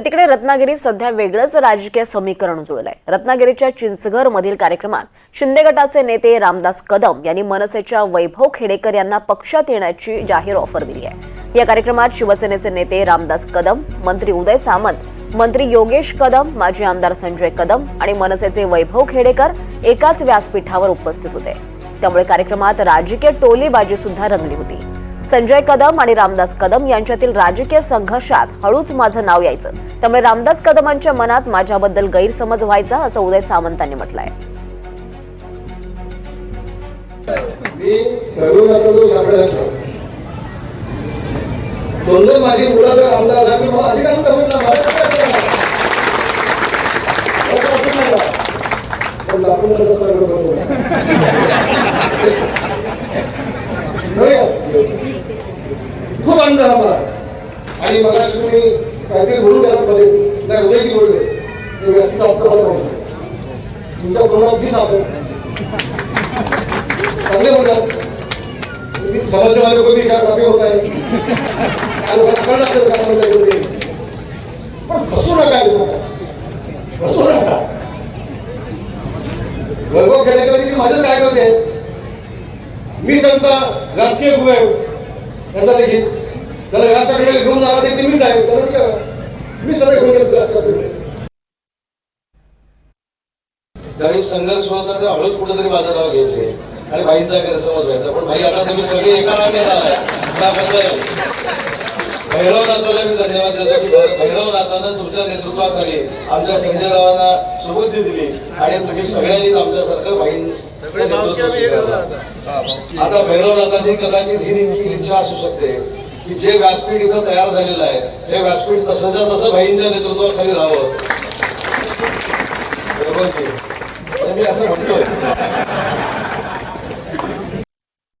तर तिकडे रत्नागिरीत सध्या वेगळंच राजकीय समीकरण जुळलंय रत्नागिरीच्या चिंचघर मधील कार्यक्रमात शिंदे गटाचे नेते रामदास कदम यांनी मनसेच्या वैभव खेडेकर यांना पक्षात येण्याची जाहीर ऑफर दिली आहे. या कार्यक्रमात शिवसेनेचे नेते रामदास कदम मंत्री उदय सामंत मंत्री योगेश कदम माजी आमदार संजय कदम आणि मनसेचे वैभव खेडेकर एकाच व्यासपीठावर उपस्थित होते. त्यामुळे कार्यक्रमात राजकीय टोलीबाजी सुद्धा रंगली होती. संजय कदम आणि रामदास कदम यांच्यातील राजकीय संघर्षात हळूच माझं नाव यायचं. त्यामुळे रामदास कदमांच्या मनात माझ्याबद्दल गैरसमज व्हायचा असं उदय सामंतांनी म्हटलंय मी रघुनाथा जो सापडायचो दोन दोन माझी मुलं जर आमदार झाली मला अधिकार नव्हता भेटला. मला काय करायचं? मला काय वाटत नव्हतं. पण दाखवून नका सगळं बरोबर. नाही का? खूप आनंद झाला मला. आणि मला तुम्ही काहीतरी म्हणून त्याला मध्ये. नाही उद्याची बोलले ते व्यस्त असतं मला पाहिजे तुमच्या तोंडात दिस आपण चांगले म्हणतात तुम्ही समजने वाले को भी शायद अभी कळलं असेल का मला ते बोलते. पण फसू नका फसू नका. वैभव खेडेकर माझं काय करते? मी त्यांचा राजकीय गुरु आहे. त्याचा देखील त्याला व्यासपीठाला घेऊन जाणार देखील मीच आहे त्याला विचारा. मी सगळे घेऊन गेलो व्यासपीठ त्यावेळी संघर्ष होता तेव्हा हळूच कुठेतरी माझं नाव घ्यायचे. आणि भाईंचा गैरसमज व्हायचा. पण भाई आता तुम्ही सगळे एका रांगेत आलाय त्याबद्दल भैरवनाथाला मी धन्यवाद देतो भैरवनाथानं तुमच्या नेतृत्वाखाली आमच्या संजय रावांना सुबुद्धी दिली. आणि तुम्ही सगळ्यांनीच आमच्यासारखं स्वीकारलं. आता भैरवनाथाची कदाचित ही नेमकी इच्छा असू शकते की जे व्यासपीठ इथं तयार झालेलं आहे हे व्यासपीठ तसंच्या तसं भाईंच्या नेतृत्वाखाली राहावं. मी असं म्हणतोय.